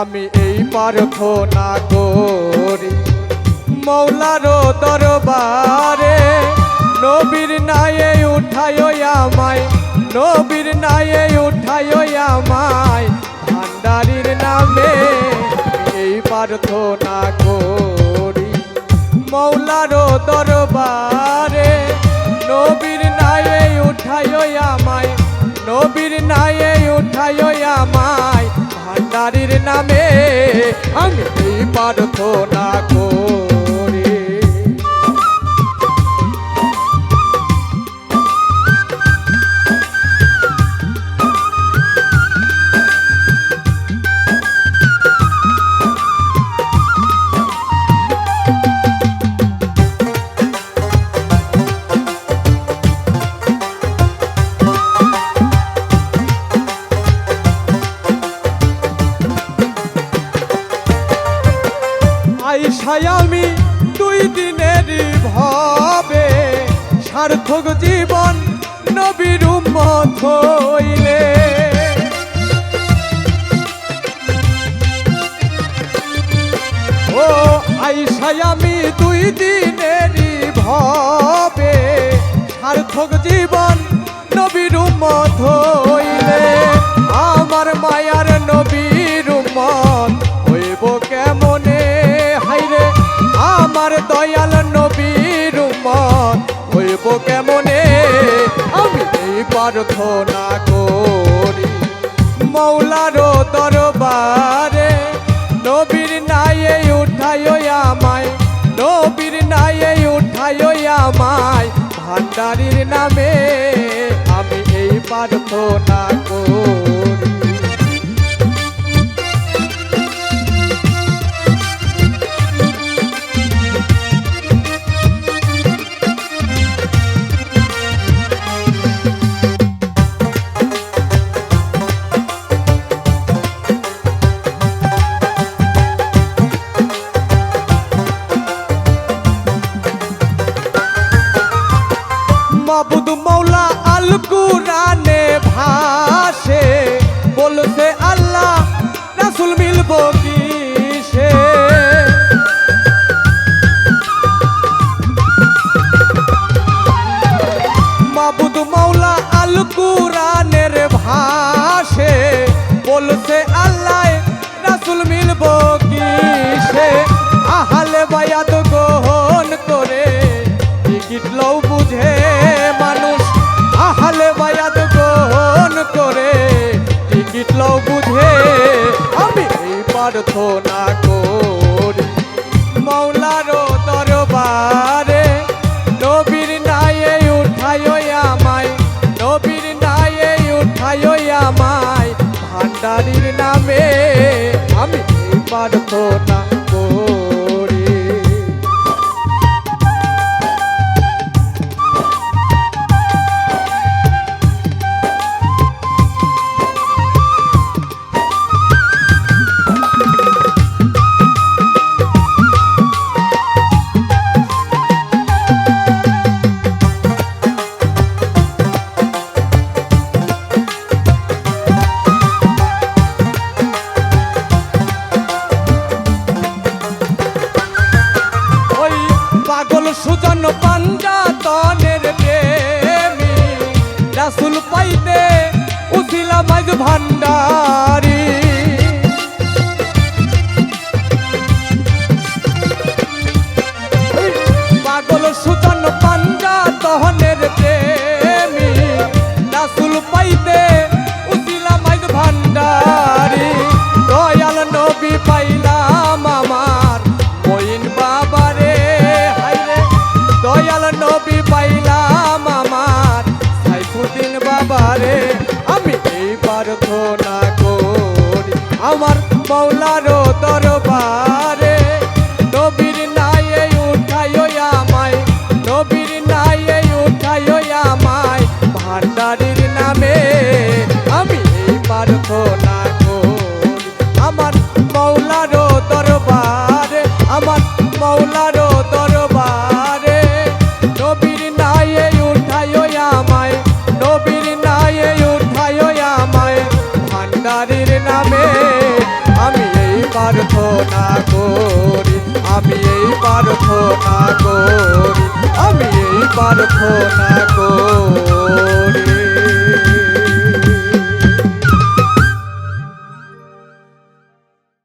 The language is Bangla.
আমি এই প্রার্থনা করি, মৌলার দরবারে। নবীর নায়ে উঠায় আমায়, নবীর নায়ে উঠায় আমায়। ভান্ডারির নামে এই প্রার্থনা করি। মৌলার দরবারে নবীর নায়ে উঠায় আমায়, নবীর নায়ে উঠায় আমায়। ভান্ডারির নামে আমি এই প্রার্থনা করি। আইসাই আমি দুই দিনের ভাবে সার্থক জীবন নবীর উম্মত হইলে। ও আইসাই আমি দুই দিনের ভাবে সার্থক জীবন নবীর উম্মত দয়াল নবীর উম্মত, হইব কেমনে? আমি এই প্রার্থনা করি। মৌলারো দরবারে নবীর নায়ে উঠায় আমায়, নবীর নায়ে উঠায় আমায়, ভান্ডারির নামে আমি এই প্রার্থনা More. Mawla. লও বুঝে। আমি এই প্রার্থনা করি। মৌলারো দরবারে নবীর নায়ে উঠায় আমায়। নবীর নায়ে উঠায় আমায়। ভান্ডারির নামে আমি এই প্রার্থনা সুজন আমার প্রার্থনা করি। আমি এই প্রার্থনা করি।